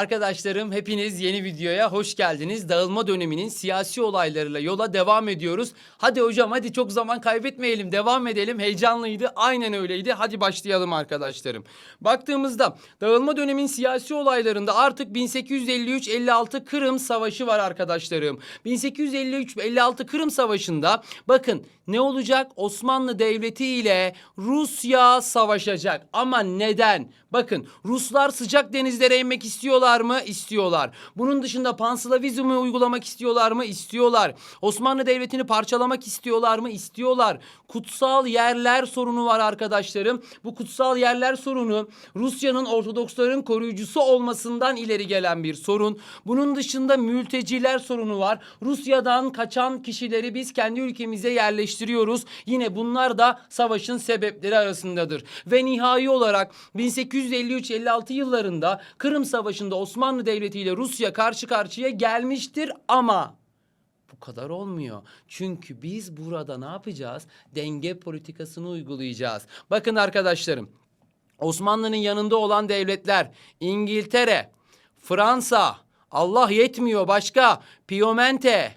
Arkadaşlarım hepiniz yeni videoya hoş geldiniz. Dağılma döneminin siyasi olaylarıyla yola devam ediyoruz. Hadi hocam hadi çok zaman kaybetmeyelim devam edelim. Heyecanlıydı aynen öyleydi. Hadi başlayalım arkadaşlarım. Baktığımızda dağılma dönemin siyasi olaylarında artık 1853-56 Kırım Savaşı var arkadaşlarım. 1853-56 Kırım Savaşı'nda bakın ne olacak? Osmanlı Devleti ile Rusya savaşacak. Ama neden? Bakın Ruslar sıcak denizlere inmek istiyorlar mı? İstiyorlar. Bunun dışında panslavizmi uygulamak istiyorlar mı? İstiyorlar. Osmanlı Devleti'ni parçalamak istiyorlar mı? İstiyorlar. Kutsal yerler sorunu var arkadaşlarım. Bu kutsal yerler sorunu Rusya'nın Ortodoksların koruyucusu olmasından ileri gelen bir sorun. Bunun dışında mülteciler sorunu var. Rusya'dan kaçan kişileri biz kendi ülkemize yerleştiriyoruz. Yine bunlar da savaşın sebepleri arasındadır. Ve nihai olarak 1853-56 yıllarında Kırım Savaşı'nda Osmanlı Devleti ile Rusya karşı karşıya gelmiştir ama bu kadar olmuyor. Çünkü biz burada ne yapacağız? Denge politikasını uygulayacağız. Bakın arkadaşlarım. Osmanlı'nın yanında olan devletler İngiltere, Fransa, Allah yetmiyor başka Piemonte,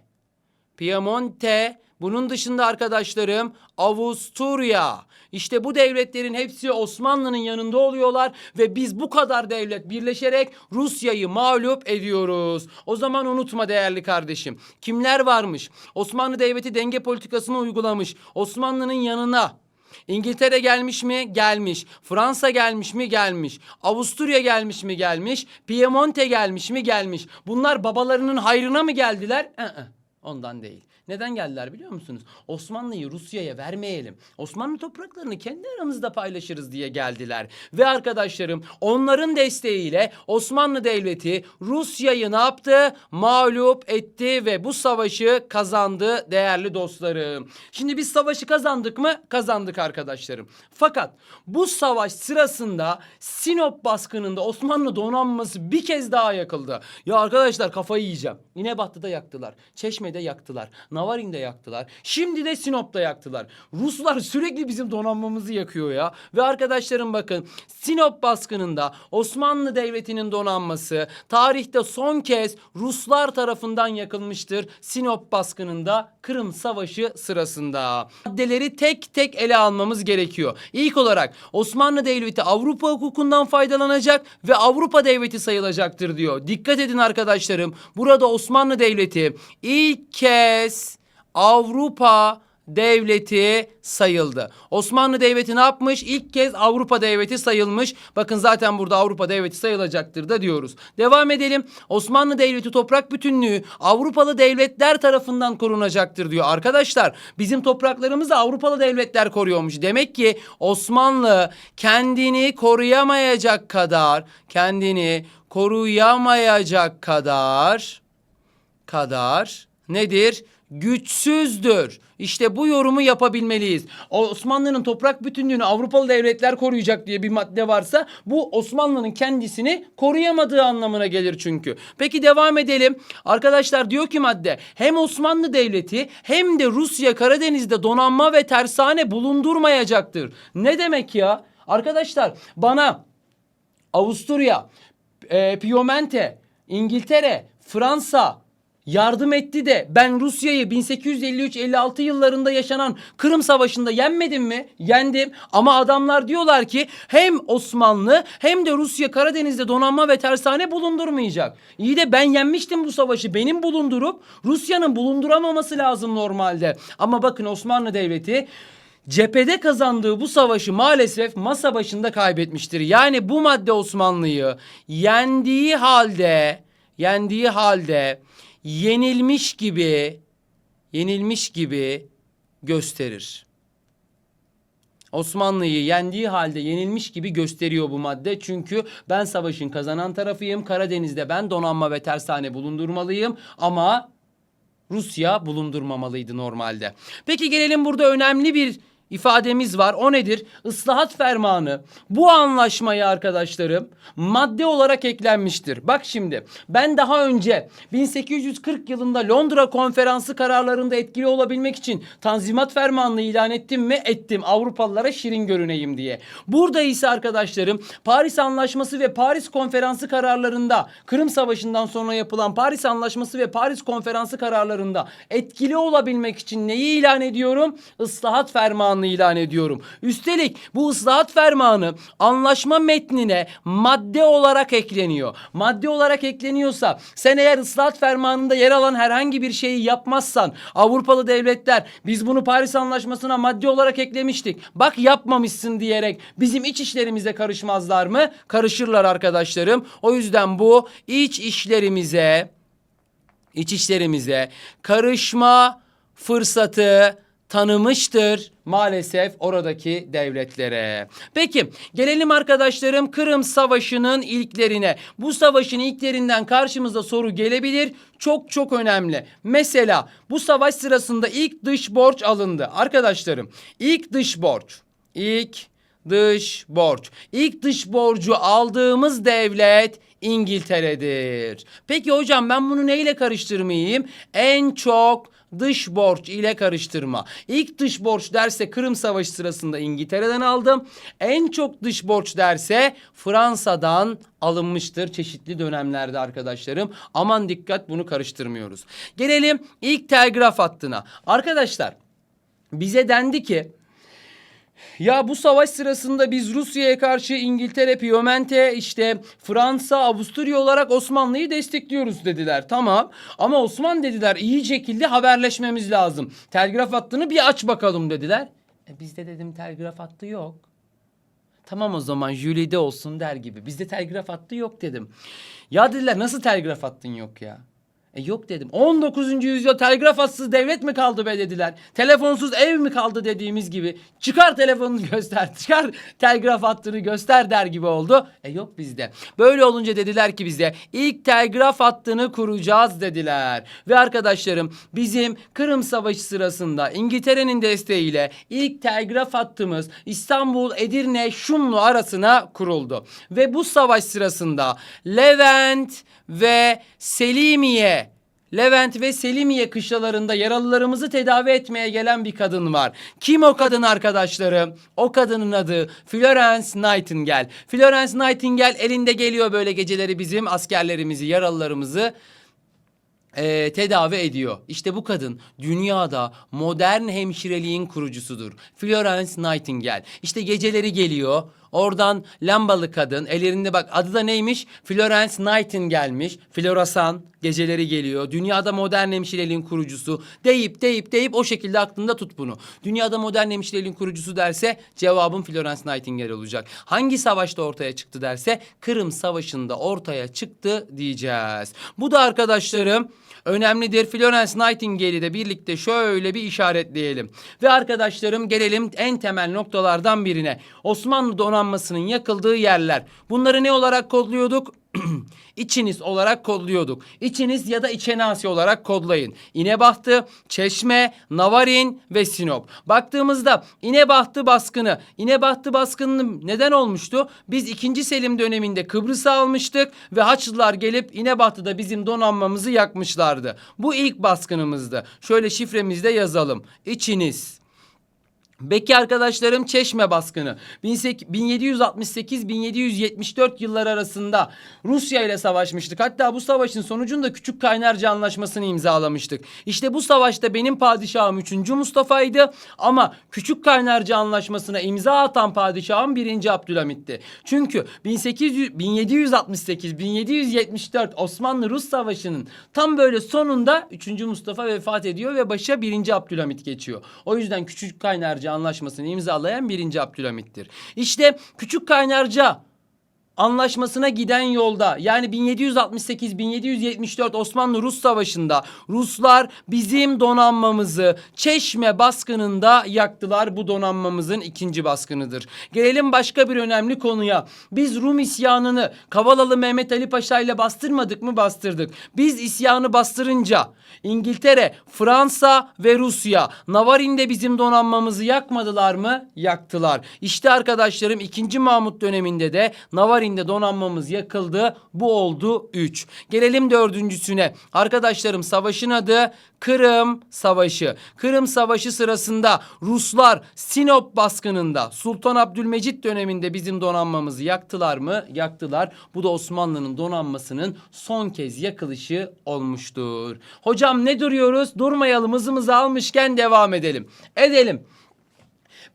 Piemonte, bunun dışında arkadaşlarım Avusturya. İşte bu devletlerin hepsi Osmanlı'nın yanında oluyorlar ve biz bu kadar devlet birleşerek Rusya'yı mağlup ediyoruz. O zaman unutma değerli kardeşim. Kimler varmış? Osmanlı Devleti denge politikasını uygulamış. Osmanlı'nın yanına İngiltere gelmiş mi? Gelmiş. Fransa gelmiş mi? Gelmiş. Avusturya gelmiş mi? Gelmiş. Piemonte gelmiş mi? Gelmiş. Bunlar babalarının hayrına mı geldiler? Ondan değil. Neden geldiler biliyor musunuz? Osmanlı'yı Rusya'ya vermeyelim. Osmanlı topraklarını kendi aramızda paylaşırız diye geldiler. Ve arkadaşlarım onların desteğiyle Osmanlı Devleti Rusya'yı ne yaptı? Mağlup etti ve bu savaşı kazandı değerli dostlarım. Şimdi biz savaşı kazandık mı? Kazandık arkadaşlarım. Fakat bu savaş sırasında Sinop baskınında Osmanlı donanması bir kez daha yakıldı. Ya arkadaşlar kafayı yiyeceğim. İnebahtı'da yaktılar. Çeşme'de yaktılar. Navarin'de yaktılar. Şimdi de Sinop'ta yaktılar. Ruslar sürekli bizim donanmamızı yakıyor ya. Ve arkadaşlarım bakın Sinop baskınında Osmanlı Devleti'nin donanması tarihte son kez Ruslar tarafından yakılmıştır. Sinop baskınında Kırım Savaşı sırasında. Maddeleri tek tek ele almamız gerekiyor. İlk olarak Osmanlı Devleti Avrupa hukukundan faydalanacak ve Avrupa Devleti sayılacaktır diyor. Dikkat edin arkadaşlarım. Burada Osmanlı Devleti ilk kez Avrupa devleti sayıldı. Osmanlı Devleti ne yapmış? İlk kez Avrupa Devleti sayılmış. Bakın zaten burada Avrupa Devleti sayılacaktır da diyoruz. Devam edelim. Osmanlı Devleti toprak bütünlüğü Avrupalı devletler tarafından korunacaktır diyor. Arkadaşlar bizim topraklarımızı Avrupalı devletler koruyormuş. Demek ki Osmanlı kendini koruyamayacak kadar kendini koruyamayacak kadar kadar nedir? Güçsüzdür. İşte bu yorumu yapabilmeliyiz. Osmanlı'nın toprak bütünlüğünü Avrupalı devletler koruyacak diye bir madde varsa bu Osmanlı'nın kendisini koruyamadığı anlamına gelir çünkü. Peki devam edelim. Arkadaşlar diyor ki madde hem Osmanlı Devleti hem de Rusya Karadeniz'de donanma ve tersane bulundurmayacaktır. Ne demek ya? Arkadaşlar bana Avusturya, e, Piemonte, İngiltere, Fransa yardım etti de ben Rusya'yı 1853-56 yıllarında yaşanan Kırım Savaşı'nda yenmedim mi? Yendim. Ama adamlar diyorlar ki hem Osmanlı hem de Rusya Karadeniz'de donanma ve tersane bulundurmayacak. İyi de ben yenmiştim bu savaşı. Benim bulundurup Rusya'nın bulunduramaması lazım normalde. Ama bakın Osmanlı Devleti cephede kazandığı bu savaşı maalesef masa başında kaybetmiştir. Yani bu madde Osmanlı'yı yendiği halde yendiği halde yenilmiş gibi yenilmiş gibi gösterir. Osmanlı'yı yendiği halde yenilmiş gibi gösteriyor bu madde. Çünkü ben savaşın kazanan tarafıyım. Karadeniz'de ben donanma ve tersane bulundurmalıyım ama Rusya bulundurmamalıydı normalde. Peki gelelim burada önemli bir ifademiz var. O nedir? Islahat fermanı. Bu anlaşmaya arkadaşlarım madde olarak eklenmiştir. Bak şimdi ben daha önce 1840 yılında Londra konferansı kararlarında etkili olabilmek için Tanzimat Fermanı'nı ilan ettim mi? Ettim. Avrupalılara şirin görüneyim diye. Burada ise arkadaşlarım Paris Anlaşması ve Paris Konferansı kararlarında Kırım Savaşı'ndan sonra yapılan Paris Anlaşması ve Paris Konferansı kararlarında etkili olabilmek için neyi ilan ediyorum? Islahat fermanını ilan ediyorum. Üstelik bu ıslahat fermanı anlaşma metnine madde olarak ekleniyor. Madde olarak ekleniyorsa sen eğer ıslahat fermanında yer alan herhangi bir şeyi yapmazsan Avrupalı devletler biz bunu Paris Anlaşması'na madde olarak eklemiştik. Bak yapmamışsın diyerek bizim iç işlerimize karışmazlar mı? Karışırlar arkadaşlarım. O yüzden bu iç işlerimize iç işlerimize karışma fırsatı tanımıştır maalesef oradaki devletlere. Peki gelelim arkadaşlarım Kırım Savaşı'nın ilklerine. Bu savaşın ilklerinden karşımıza soru gelebilir. Çok çok önemli. Mesela bu savaş sırasında ilk dış borç alındı. Arkadaşlarım ilk dış borç. ilk dış borç. İlk dış borcu aldığımız devlet İngiltere'dir. Peki hocam ben bunu neyle karıştırmayayım? En çok dış borç ile karıştırma. İlk dış borç derse Kırım Savaşı sırasında İngiltere'den aldım. En çok dış borç derse Fransa'dan alınmıştır çeşitli dönemlerde arkadaşlarım. Aman dikkat bunu karıştırmıyoruz. Gelelim ilk telgraf hattına. Arkadaşlar bize dendi ki ya bu savaş sırasında biz Rusya'ya karşı İngiltere, Piemonte, işte Fransa, Avusturya olarak Osmanlı'yı destekliyoruz dediler. Tamam ama Osman dediler iyi şekilde haberleşmemiz lazım. Telgraf hattını bir aç bakalım dediler. E bizde dedim telgraf hattı yok. Tamam o zaman Jüli'de olsun der gibi. Bizde telgraf hattı yok dedim. Ya dediler nasıl telgraf hattın yok ya? E yok dedim. 19. yüzyıl telgraf hatsız devlet mi kaldı be dediler. Telefonsuz ev mi kaldı dediğimiz gibi. Çıkar telefonunu göster. Çıkar telgraf hattını göster der gibi oldu. E yok bizde. Böyle olunca dediler ki bize ilk telgraf hattını kuracağız dediler. Ve arkadaşlarım bizim Kırım Savaşı sırasında İngiltere'nin desteğiyle ilk telgraf hattımız İstanbul, Edirne, Şumlu arasına kuruldu. Ve bu savaş sırasında Levent ve Selimiye Levent ve Selimiye kışlalarında yaralılarımızı tedavi etmeye gelen bir kadın var. Kim o kadın arkadaşlarım? O kadının adı Florence Nightingale. Florence Nightingale elinde geliyor böyle geceleri bizim askerlerimizi, yaralılarımızı e, tedavi ediyor. İşte bu kadın dünyada modern hemşireliğin kurucusudur. Florence Nightingale. İşte geceleri geliyor. Oradan lambalı kadın ellerinde bak adı da neymiş? Florence Nightingale'miş. Florasan geceleri geliyor. Dünyada modern hemşireliğin kurucusu deyip deyip deyip o şekilde aklında tut bunu. Dünyada modern hemşireliğin kurucusu derse cevabım Florence Nightingale olacak. Hangi savaşta ortaya çıktı derse Kırım Savaşı'nda ortaya çıktı diyeceğiz. Bu da arkadaşlarım önemlidir. Florence Nightingale'i de birlikte şöyle bir işaretleyelim. Ve arkadaşlarım gelelim en temel noktalardan birine. Osmanlı donanmasının yakıldığı yerler. Bunları ne olarak kodluyorduk? İçiniz olarak kodluyorduk. İçiniz ya da İçenasi olarak kodlayın. İnebahtı, Çeşme, Navarin ve Sinop. Baktığımızda İnebahtı baskını, İnebahtı baskını neden olmuştu? Biz 2. Selim döneminde Kıbrıs'ı almıştık ve Haçlılar gelip İnebahtı'da bizim donanmamızı yakmışlardı. Bu ilk baskınımızdı. Şöyle şifremizde yazalım. İçiniz. Beki arkadaşlarım Çeşme baskını 1768-1774 yıllar arasında Rusya ile savaşmıştık. Hatta bu savaşın sonucunda Küçük Kaynarca Anlaşması'nı imzalamıştık. İşte bu savaşta benim padişahım 3. Mustafa'ydı ama Küçük Kaynarca Anlaşması'na imza atan padişahım 1. Abdülhamit'ti. Çünkü 1800 1768-1774 Osmanlı-Rus Savaşı'nın tam böyle sonunda 3. Mustafa vefat ediyor ve başa 1. Abdülhamit geçiyor. O yüzden Küçük Kaynarca Anlaşması'nı imzalayan 1. Abdülhamit'tir. İşte Küçük Kaynarca anlaşmasına giden yolda yani 1768-1774 Osmanlı-Rus Savaşı'nda Ruslar bizim donanmamızı Çeşme baskınında yaktılar. Bu donanmamızın ikinci baskınıdır. Gelelim başka bir önemli konuya. Biz Rum isyanını Kavalalı Mehmet Ali Paşa ile bastırmadık mı? Bastırdık. Biz isyanı bastırınca İngiltere, Fransa ve Rusya Navarin'de bizim donanmamızı yakmadılar mı? Yaktılar. İşte arkadaşlarım 2. Mahmut döneminde de Navarin'de donanmamız yakıldı. Bu oldu 3. Gelelim dördüncüsüne. Arkadaşlarım savaşın adı Kırım Savaşı. Kırım Savaşı sırasında Ruslar Sinop baskınında Sultan Abdülmecit döneminde bizim donanmamızı yaktılar mı? Yaktılar. Bu da Osmanlı'nın donanmasının son kez yakılışı olmuştur. Hocam ne duruyoruz? Durmayalım hızımızı almışken devam edelim. Edelim.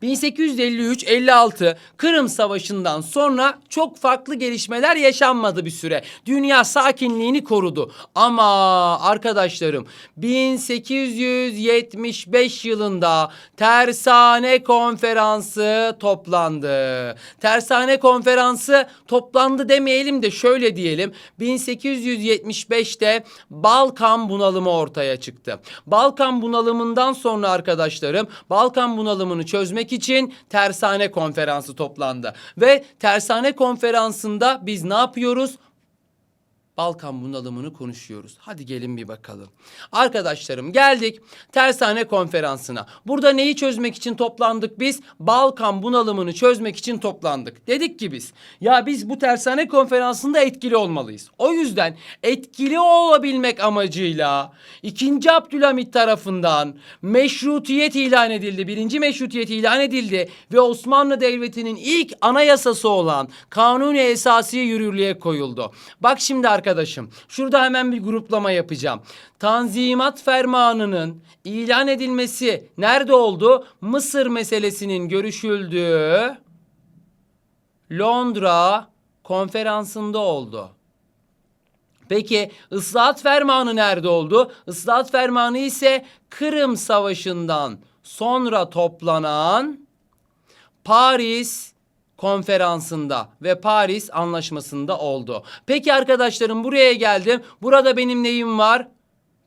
1853-56 Kırım Savaşı'ndan sonra çok farklı gelişmeler yaşanmadı bir süre. Dünya sakinliğini korudu. Ama arkadaşlarım 1875 yılında Tersane Konferansı toplandı. Tersane Konferansı toplandı demeyelim de şöyle diyelim. 1875'te Balkan bunalımı ortaya çıktı. Balkan bunalımından sonra arkadaşlarım Balkan bunalımını çözmek için Tersane Konferansı toplandı. Ve Tersane Konferansı'nda biz ne yapıyoruz? Balkan bunalımını konuşuyoruz. Hadi gelin bir bakalım. Arkadaşlarım geldik Tersane Konferansı'na. Burada neyi çözmek için toplandık biz? Balkan bunalımını çözmek için toplandık. Dedik ki biz ya biz bu Tersane Konferansı'nda etkili olmalıyız. O yüzden etkili olabilmek amacıyla 2. Abdülhamit tarafından meşrutiyet ilan edildi. Birinci meşrutiyet ilan edildi ve Osmanlı Devleti'nin ilk anayasası olan Kanuni Esasiye yürürlüğe koyuldu. Bak şimdi arkadaşım şurada hemen bir gruplama yapacağım. Tanzimat Fermanı'nın ilan edilmesi nerede oldu? Mısır meselesinin görüşüldüğü Londra konferansında oldu. Peki ıslahat fermanı nerede oldu? Islahat fermanı ise Kırım Savaşı'ndan sonra toplanan Paris konferansında ve Paris anlaşmasında oldu. Peki arkadaşlarım buraya geldim. Burada benim neyim var?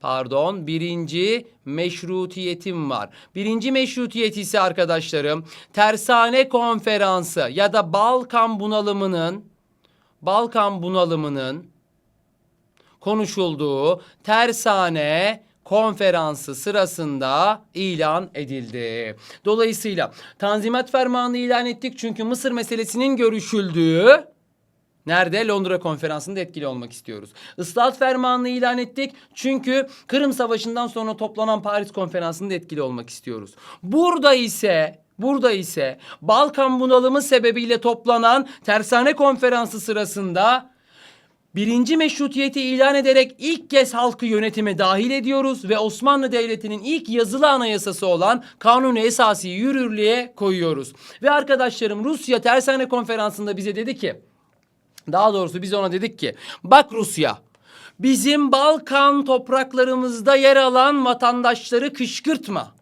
Pardon birinci meşrutiyetim var. Birinci meşrutiyet ise arkadaşlarım tersane konferansı ya da Balkan bunalımının Balkan bunalımının konuşulduğu tersane konferansı sırasında ilan edildi. Dolayısıyla Tanzimat Fermanı ilan ettik çünkü Mısır meselesinin görüşüldüğü Nerede? Londra konferansında etkili olmak istiyoruz. Islahat fermanını ilan ettik. Çünkü Kırım Savaşı'ndan sonra toplanan Paris konferansında etkili olmak istiyoruz. Burada ise Burada ise Balkan bunalımı sebebiyle toplanan Tersane konferansı sırasında Birinci meşrutiyeti ilan ederek ilk kez halkı yönetime dahil ediyoruz ve Osmanlı Devleti'nin ilk yazılı anayasası olan Kanuni Esası yürürlüğe koyuyoruz. Ve arkadaşlarım Rusya Tersane Konferansı'nda bize dedi ki daha doğrusu biz ona dedik ki bak Rusya bizim Balkan topraklarımızda yer alan vatandaşları kışkırtma.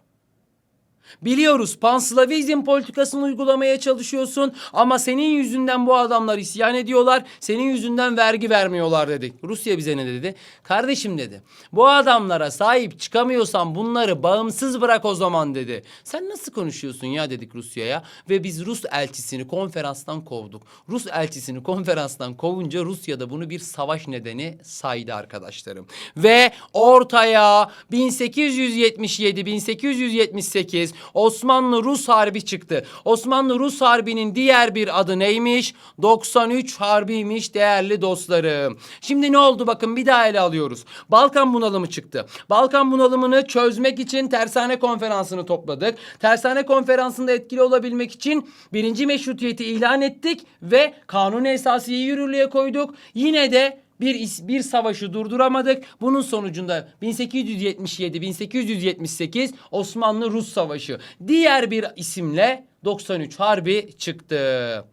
Biliyoruz panslavizm politikasını uygulamaya çalışıyorsun ama senin yüzünden bu adamlar isyan ediyorlar. Senin yüzünden vergi vermiyorlar dedik. Rusya bize ne dedi? Kardeşim dedi. Bu adamlara sahip çıkamıyorsan bunları bağımsız bırak o zaman dedi. Sen nasıl konuşuyorsun ya dedik Rusya'ya ve biz Rus elçisini konferanstan kovduk. Rus elçisini konferanstan kovunca Rusya da bunu bir savaş nedeni saydı arkadaşlarım. Ve ortaya 1877-1878 Osmanlı-Rus Harbi çıktı. Osmanlı-Rus Harbi'nin diğer bir adı neymiş? 93 Harbi'ymiş değerli dostlarım. Şimdi ne oldu bakın bir daha ele alıyoruz. Balkan bunalımı çıktı. Balkan bunalımını çözmek için Tersane Konferansı'nı topladık. Tersane Konferansı'nda etkili olabilmek için birinci meşrutiyeti ilan ettik ve kanun esasiyeyi yürürlüğe koyduk. Yine de bir bir savaşı durduramadık. Bunun sonucunda 1877-1878 Osmanlı-Rus Savaşı diğer bir isimle 93 Harbi çıktı.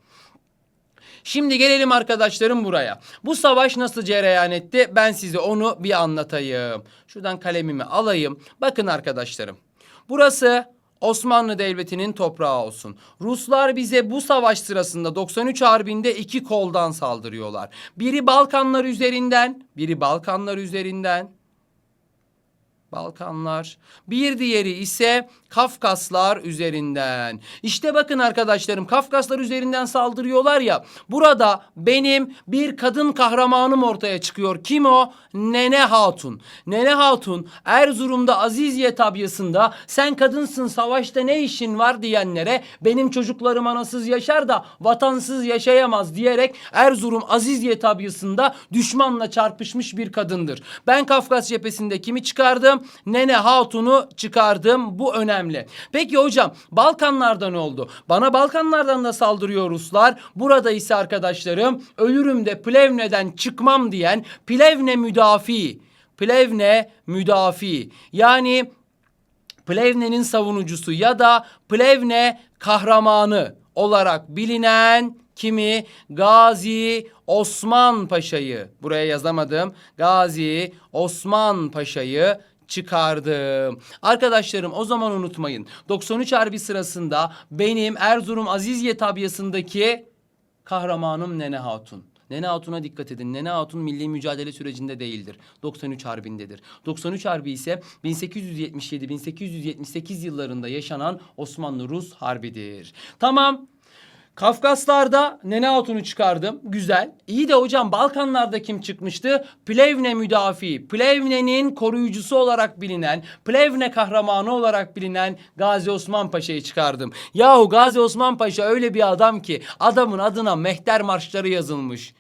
Şimdi gelelim arkadaşlarım buraya. Bu savaş nasıl cereyan etti? Ben size onu bir anlatayım. Şuradan kalemimi alayım. Bakın arkadaşlarım. Burası Osmanlı Devleti'nin toprağı olsun. Ruslar bize bu savaş sırasında 93 Harbi'nde iki koldan saldırıyorlar. Biri Balkanlar üzerinden, biri Balkanlar üzerinden. Balkanlar. Bir diğeri ise Kafkaslar üzerinden. İşte bakın arkadaşlarım Kafkaslar üzerinden saldırıyorlar ya. Burada benim bir kadın kahramanım ortaya çıkıyor. Kim o? Nene Hatun. Nene Hatun Erzurum'da Aziziye tabyasında sen kadınsın savaşta ne işin var diyenlere benim çocuklarım anasız yaşar da vatansız yaşayamaz diyerek Erzurum Aziziye tabyasında düşmanla çarpışmış bir kadındır. Ben Kafkas cephesinde kimi çıkardım? Nene Hatun'u çıkardım. Bu önemli. Peki hocam Balkanlardan oldu. Bana Balkanlardan da saldırıyor Ruslar. Burada ise arkadaşlarım ölürüm de Plevne'den çıkmam diyen Plevne müdafi. Plevne müdafi. Yani Plevne'nin savunucusu ya da Plevne kahramanı olarak bilinen kimi? Gazi Osman Paşa'yı buraya yazamadım. Gazi Osman Paşa'yı çıkardım. Arkadaşlarım o zaman unutmayın. 93 Harbi sırasında benim Erzurum Aziziye tabyasındaki kahramanım Nene Hatun. Nene Hatun'a dikkat edin. Nene Hatun milli mücadele sürecinde değildir. 93 Harbi'ndedir. 93 Harbi ise 1877-1878 yıllarında yaşanan Osmanlı-Rus Harbidir. Tamam. Kafkaslar'da Nene Hatun'u çıkardım. Güzel. İyi de hocam Balkanlar'da kim çıkmıştı? Plevne müdafi. Plevne'nin koruyucusu olarak bilinen, Plevne kahramanı olarak bilinen Gazi Osman Paşa'yı çıkardım. Yahu Gazi Osman Paşa öyle bir adam ki adamın adına mehter marşları yazılmış.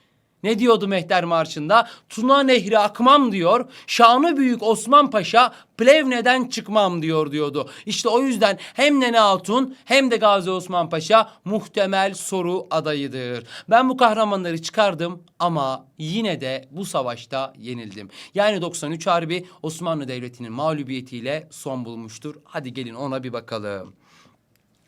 Ne diyordu Mehter Marşı'nda? Tuna Nehri akmam diyor. Şanı büyük Osman Paşa Plevne'den çıkmam diyor diyordu. İşte o yüzden hem Nene Hatun hem de Gazi Osman Paşa muhtemel soru adayıdır. Ben bu kahramanları çıkardım ama yine de bu savaşta yenildim. Yani 93 Harbi Osmanlı Devleti'nin mağlubiyetiyle son bulmuştur. Hadi gelin ona bir bakalım.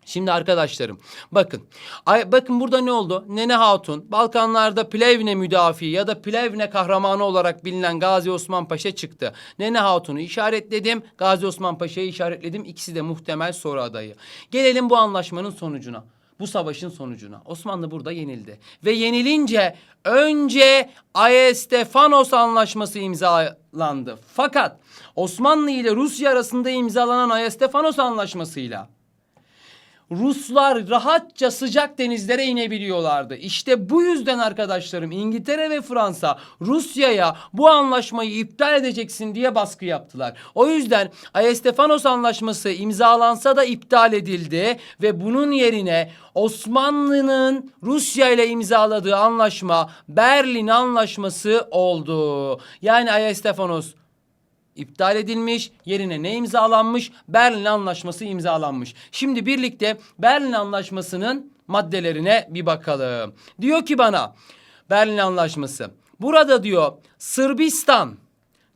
Şimdi arkadaşlarım bakın. Ay, bakın burada ne oldu? Nene Hatun Balkanlarda Plevne müdafi ya da Plevne kahramanı olarak bilinen Gazi Osman Paşa çıktı. Nene Hatun'u işaretledim. Gazi Osman Paşa'yı işaretledim. İkisi de muhtemel soru adayı. Gelelim bu anlaşmanın sonucuna. Bu savaşın sonucuna. Osmanlı burada yenildi. Ve yenilince önce Ayestefanos anlaşması imzalandı. Fakat Osmanlı ile Rusya arasında imzalanan Ayestefanos anlaşmasıyla Ruslar rahatça sıcak denizlere inebiliyorlardı. İşte bu yüzden arkadaşlarım İngiltere ve Fransa Rusya'ya bu anlaşmayı iptal edeceksin diye baskı yaptılar. O yüzden Ayestefanos anlaşması imzalansa da iptal edildi ve bunun yerine Osmanlı'nın Rusya ile imzaladığı anlaşma Berlin Anlaşması oldu. Yani Ayestefanos iptal edilmiş. Yerine ne imzalanmış? Berlin Anlaşması imzalanmış. Şimdi birlikte Berlin Anlaşması'nın maddelerine bir bakalım. Diyor ki bana Berlin Anlaşması. Burada diyor Sırbistan,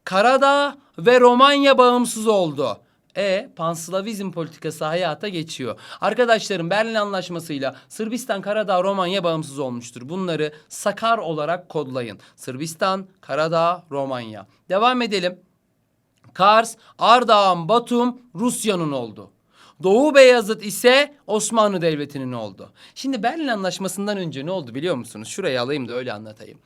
Karadağ ve Romanya bağımsız oldu. E panslavizm politikası hayata geçiyor. Arkadaşlarım Berlin Anlaşması'yla Sırbistan, Karadağ, Romanya bağımsız olmuştur. Bunları Sakar olarak kodlayın. Sırbistan, Karadağ, Romanya. Devam edelim. Kars, Ardahan, Batum Rusya'nın oldu. Doğu Beyazıt ise Osmanlı Devleti'nin oldu. Şimdi Berlin Anlaşması'ndan önce ne oldu biliyor musunuz? Şurayı alayım da öyle anlatayım.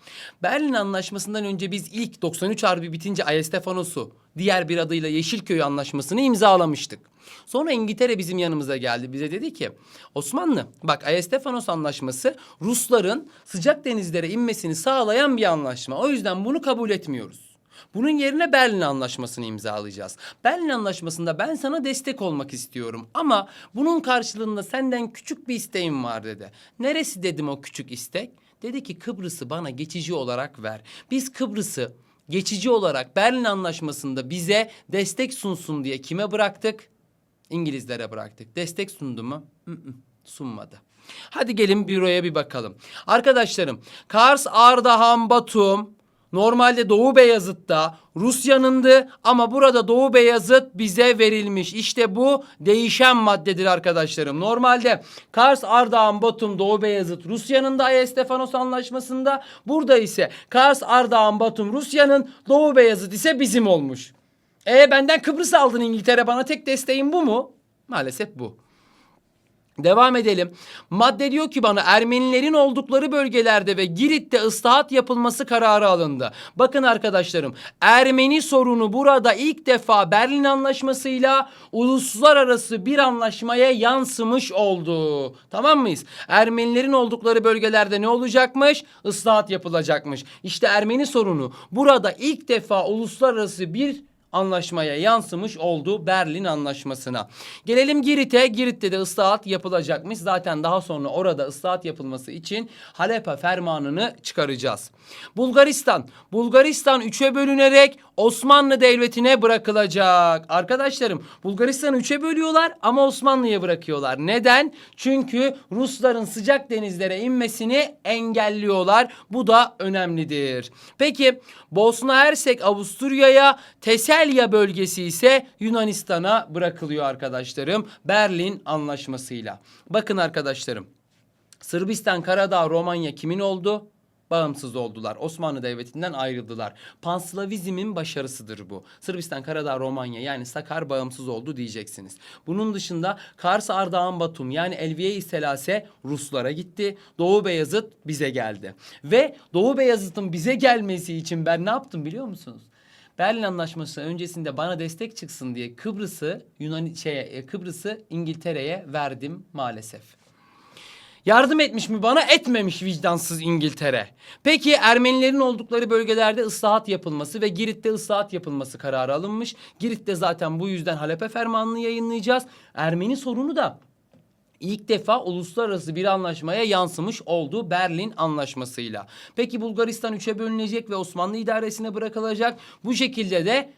Berlin Anlaşması'ndan önce biz ilk 93 Harbi bitince Ayestefanos'u diğer bir adıyla Yeşilköy Anlaşması'nı imzalamıştık. Sonra İngiltere bizim yanımıza geldi. Bize dedi ki Osmanlı bak Ayestefanos Anlaşması Rusların sıcak denizlere inmesini sağlayan bir anlaşma. O yüzden bunu kabul etmiyoruz. Bunun yerine Berlin Anlaşması'nı imzalayacağız. Berlin Anlaşması'nda ben sana destek olmak istiyorum ama bunun karşılığında senden küçük bir isteğim var dedi. Neresi dedim o küçük istek? Dedi ki Kıbrıs'ı bana geçici olarak ver. Biz Kıbrıs'ı geçici olarak Berlin Anlaşması'nda bize destek sunsun diye kime bıraktık? İngilizlere bıraktık. Destek sundu mu? Hı-hı, sunmadı. Hadi gelin büroya bir bakalım. Arkadaşlarım Kars, Ardahan, Batum Normalde Doğu Beyazıt'ta Rusya'nındı ama burada Doğu Beyazıt bize verilmiş. İşte bu değişen maddedir arkadaşlarım. Normalde Kars, Ardahan, Batum, Doğu Beyazıt Rusya'nın da Ayestefanos Anlaşması'nda. Burada ise Kars, Ardahan, Batum Rusya'nın, Doğu Beyazıt ise bizim olmuş. E benden Kıbrıs aldın İngiltere bana tek desteğin bu mu? Maalesef bu. Devam edelim. Madde diyor ki bana Ermenilerin oldukları bölgelerde ve Girit'te ıslahat yapılması kararı alındı. Bakın arkadaşlarım Ermeni sorunu burada ilk defa Berlin Anlaşması'yla uluslararası bir anlaşmaya yansımış oldu. Tamam mıyız? Ermenilerin oldukları bölgelerde ne olacakmış? Islahat yapılacakmış. İşte Ermeni sorunu burada ilk defa uluslararası bir anlaşmaya yansımış oldu Berlin Anlaşması'na. Gelelim Girit'e. Girit'te de ıslahat yapılacakmış. Zaten daha sonra orada ıslahat yapılması için Halep'e fermanını çıkaracağız. Bulgaristan. Bulgaristan üçe bölünerek Osmanlı Devleti'ne bırakılacak. Arkadaşlarım Bulgaristan'ı üçe bölüyorlar ama Osmanlı'ya bırakıyorlar. Neden? Çünkü Rusların sıcak denizlere inmesini engelliyorlar. Bu da önemlidir. Peki Bosna Hersek Avusturya'ya, Teselya bölgesi ise Yunanistan'a bırakılıyor arkadaşlarım. Berlin Anlaşması'yla. Bakın arkadaşlarım. Sırbistan, Karadağ, Romanya kimin oldu? Bağımsız oldular. Osmanlı Devleti'nden ayrıldılar. Panslavizmin başarısıdır bu. Sırbistan, Karadağ, Romanya yani Sakar bağımsız oldu diyeceksiniz. Bunun dışında Kars, Ardahan, Batum yani Elviye-i Selase Ruslara gitti. Doğu Beyazıt bize geldi. Ve Doğu Beyazıt'ın bize gelmesi için ben ne yaptım biliyor musunuz? Berlin Anlaşması öncesinde bana destek çıksın diye Kıbrıs'ı Yunan şeye Kıbrıs'ı İngiltere'ye verdim maalesef. Yardım etmiş mi bana? Etmemiş vicdansız İngiltere. Peki Ermenilerin oldukları bölgelerde ıslahat yapılması ve Girit'te ıslahat yapılması kararı alınmış. Girit'te zaten bu yüzden Halep'e fermanını yayınlayacağız. Ermeni sorunu da ilk defa uluslararası bir anlaşmaya yansımış oldu Berlin Anlaşması'yla. Peki Bulgaristan üçe bölünecek ve Osmanlı idaresine bırakılacak. Bu şekilde de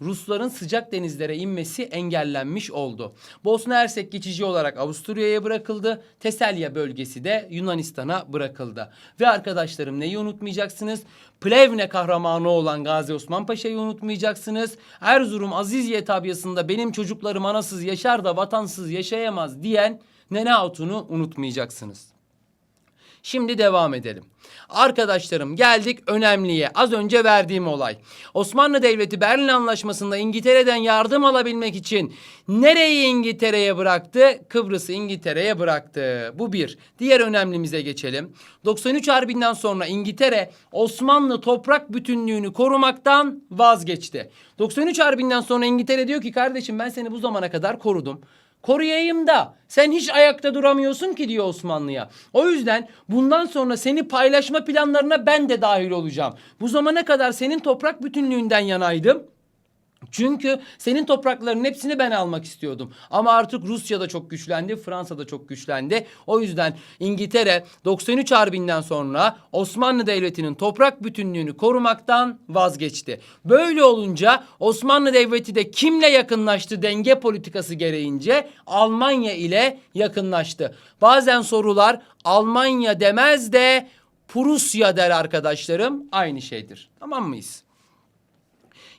Rusların sıcak denizlere inmesi engellenmiş oldu. Bosna Hersek geçici olarak Avusturya'ya bırakıldı. Teselya bölgesi de Yunanistan'a bırakıldı. Ve arkadaşlarım neyi unutmayacaksınız? Plevne kahramanı olan Gazi Osman Paşa'yı unutmayacaksınız. Erzurum Azizye tabyasında benim çocuklarım anasız yaşar da vatansız yaşayamaz diyen Nene Hatun'u unutmayacaksınız. Şimdi devam edelim. Arkadaşlarım geldik önemliye. Az önce verdiğim olay. Osmanlı Devleti Berlin Anlaşması'nda İngiltere'den yardım alabilmek için nereyi İngiltere'ye bıraktı? Kıbrıs'ı İngiltere'ye bıraktı. Bu bir. Diğer önemlimize geçelim. 93 Harbi'nden sonra İngiltere Osmanlı toprak bütünlüğünü korumaktan vazgeçti. 93 Harbi'nden sonra İngiltere diyor ki kardeşim ben seni bu zamana kadar korudum koruyayım da sen hiç ayakta duramıyorsun ki diyor Osmanlı'ya. O yüzden bundan sonra seni paylaşma planlarına ben de dahil olacağım. Bu zamana kadar senin toprak bütünlüğünden yanaydım. Çünkü senin topraklarının hepsini ben almak istiyordum. Ama artık Rusya da çok güçlendi, Fransa da çok güçlendi. O yüzden İngiltere 93 Harbi'nden sonra Osmanlı Devleti'nin toprak bütünlüğünü korumaktan vazgeçti. Böyle olunca Osmanlı Devleti de kimle yakınlaştı denge politikası gereğince? Almanya ile yakınlaştı. Bazen sorular Almanya demez de Prusya der arkadaşlarım. Aynı şeydir. Tamam mıyız?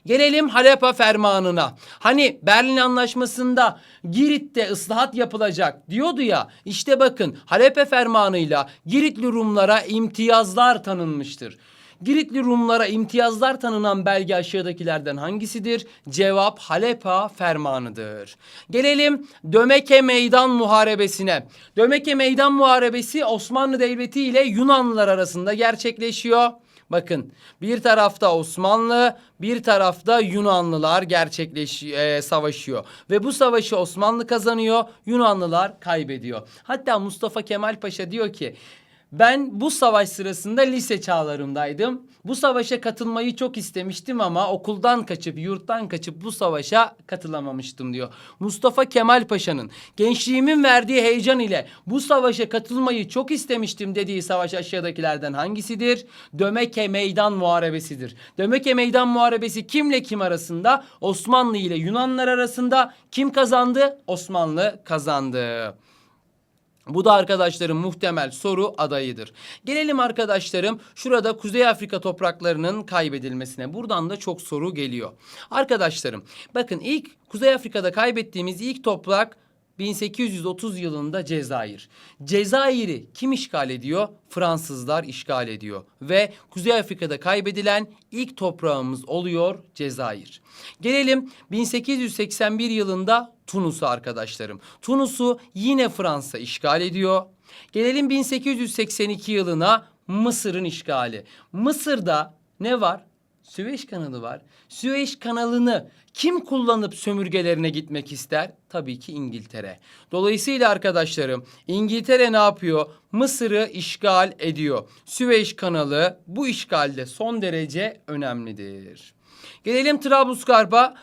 Gelelim Halep'a fermanına. Hani Berlin Anlaşması'nda Girit'te ıslahat yapılacak diyordu ya. İşte bakın Halep'e fermanıyla Giritli Rumlara imtiyazlar tanınmıştır. Giritli Rumlara imtiyazlar tanınan belge aşağıdakilerden hangisidir? Cevap Halep'a fermanıdır. Gelelim Dömeke Meydan Muharebesi'ne. Dömeke Meydan Muharebesi Osmanlı Devleti ile Yunanlılar arasında gerçekleşiyor. Bakın bir tarafta Osmanlı, bir tarafta Yunanlılar gerçekleş e, savaşıyor ve bu savaşı Osmanlı kazanıyor, Yunanlılar kaybediyor. Hatta Mustafa Kemal Paşa diyor ki ben bu savaş sırasında lise çağlarımdaydım. Bu savaşa katılmayı çok istemiştim ama okuldan kaçıp, yurttan kaçıp bu savaşa katılamamıştım diyor. Mustafa Kemal Paşa'nın gençliğimin verdiği heyecan ile bu savaşa katılmayı çok istemiştim dediği savaş aşağıdakilerden hangisidir? Dömeke Meydan Muharebesidir. Dömeke Meydan Muharebesi kimle kim arasında? Osmanlı ile Yunanlar arasında. Kim kazandı? Osmanlı kazandı. Bu da arkadaşlarım muhtemel soru adayıdır. Gelelim arkadaşlarım şurada Kuzey Afrika topraklarının kaybedilmesine. Buradan da çok soru geliyor. Arkadaşlarım bakın ilk Kuzey Afrika'da kaybettiğimiz ilk toprak 1830 yılında Cezayir. Cezayir'i kim işgal ediyor? Fransızlar işgal ediyor. Ve Kuzey Afrika'da kaybedilen ilk toprağımız oluyor Cezayir. Gelelim 1881 yılında Tunus'a arkadaşlarım. Tunus'u yine Fransa işgal ediyor. Gelelim 1882 yılına Mısır'ın işgali. Mısır'da ne var? Süveyş kanalı var. Süveyş kanalını kim kullanıp sömürgelerine gitmek ister? Tabii ki İngiltere. Dolayısıyla arkadaşlarım İngiltere ne yapıyor? Mısır'ı işgal ediyor. Süveyş kanalı bu işgalde son derece önemlidir. Gelelim Trablusgarp'a.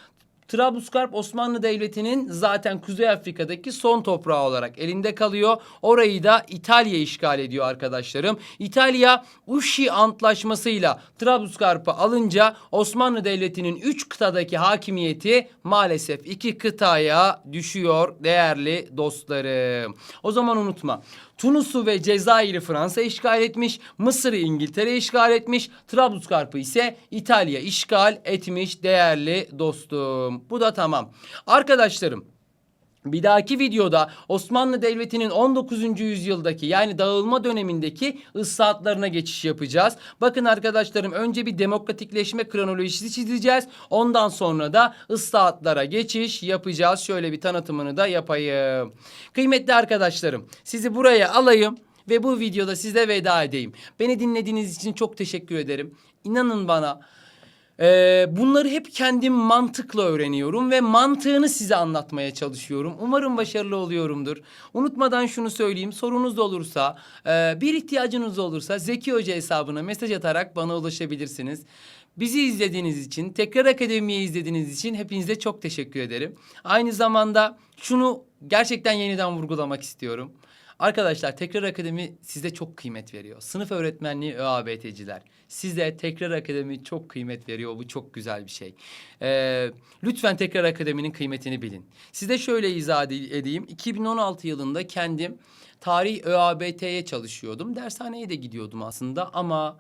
Trablusgarp Osmanlı Devleti'nin zaten Kuzey Afrika'daki son toprağı olarak elinde kalıyor. Orayı da İtalya işgal ediyor arkadaşlarım. İtalya Uşi Antlaşması'yla Trablusgarp'ı alınca Osmanlı Devleti'nin 3 kıtadaki hakimiyeti maalesef iki kıtaya düşüyor değerli dostlarım. O zaman unutma. Tunus'u ve Cezayir'i Fransa işgal etmiş, Mısır'ı İngiltere işgal etmiş, Trablusgarp'ı ise İtalya işgal etmiş değerli dostum. Bu da tamam. Arkadaşlarım bir dahaki videoda Osmanlı Devleti'nin 19. yüzyıldaki yani dağılma dönemindeki ıslahatlarına geçiş yapacağız. Bakın arkadaşlarım önce bir demokratikleşme kronolojisi çizeceğiz. Ondan sonra da ıslahatlara geçiş yapacağız. Şöyle bir tanıtımını da yapayım. Kıymetli arkadaşlarım sizi buraya alayım ve bu videoda size veda edeyim. Beni dinlediğiniz için çok teşekkür ederim. İnanın bana ee, bunları hep kendim mantıkla öğreniyorum ve mantığını size anlatmaya çalışıyorum. Umarım başarılı oluyorumdur. Unutmadan şunu söyleyeyim. Sorunuz olursa, e, bir ihtiyacınız olursa Zeki Hoca hesabına mesaj atarak bana ulaşabilirsiniz. Bizi izlediğiniz için, Tekrar Akademi'yi izlediğiniz için hepinize çok teşekkür ederim. Aynı zamanda şunu gerçekten yeniden vurgulamak istiyorum. Arkadaşlar Tekrar Akademi size çok kıymet veriyor. Sınıf öğretmenliği ÖABT'ciler. Size Tekrar Akademi çok kıymet veriyor. Bu çok güzel bir şey. Ee, lütfen Tekrar Akademi'nin kıymetini bilin. Size şöyle izah ede- edeyim. 2016 yılında kendim tarih ÖABT'ye çalışıyordum. Dershaneye de gidiyordum aslında ama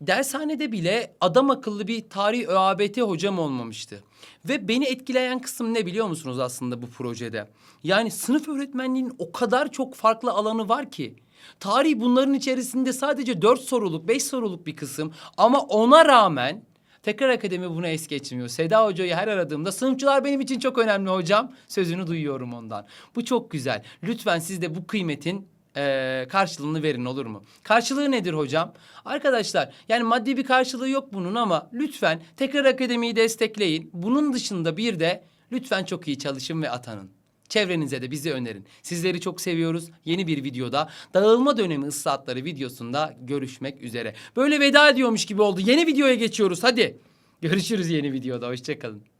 dershanede bile adam akıllı bir tarih ÖABT hocam olmamıştı. Ve beni etkileyen kısım ne biliyor musunuz aslında bu projede? Yani sınıf öğretmenliğinin o kadar çok farklı alanı var ki. Tarih bunların içerisinde sadece dört soruluk, beş soruluk bir kısım ama ona rağmen Tekrar Akademi bunu es geçmiyor. Seda Hoca'yı her aradığımda sınıfçılar benim için çok önemli hocam. Sözünü duyuyorum ondan. Bu çok güzel. Lütfen siz de bu kıymetin eee, karşılığını verin olur mu? Karşılığı nedir hocam? Arkadaşlar yani maddi bir karşılığı yok bunun ama lütfen Tekrar Akademi'yi destekleyin. Bunun dışında bir de lütfen çok iyi çalışın ve atanın. Çevrenize de bizi önerin. Sizleri çok seviyoruz. Yeni bir videoda dağılma dönemi ıslahatları videosunda görüşmek üzere. Böyle veda ediyormuş gibi oldu. Yeni videoya geçiyoruz hadi. Görüşürüz yeni videoda. Hoşçakalın.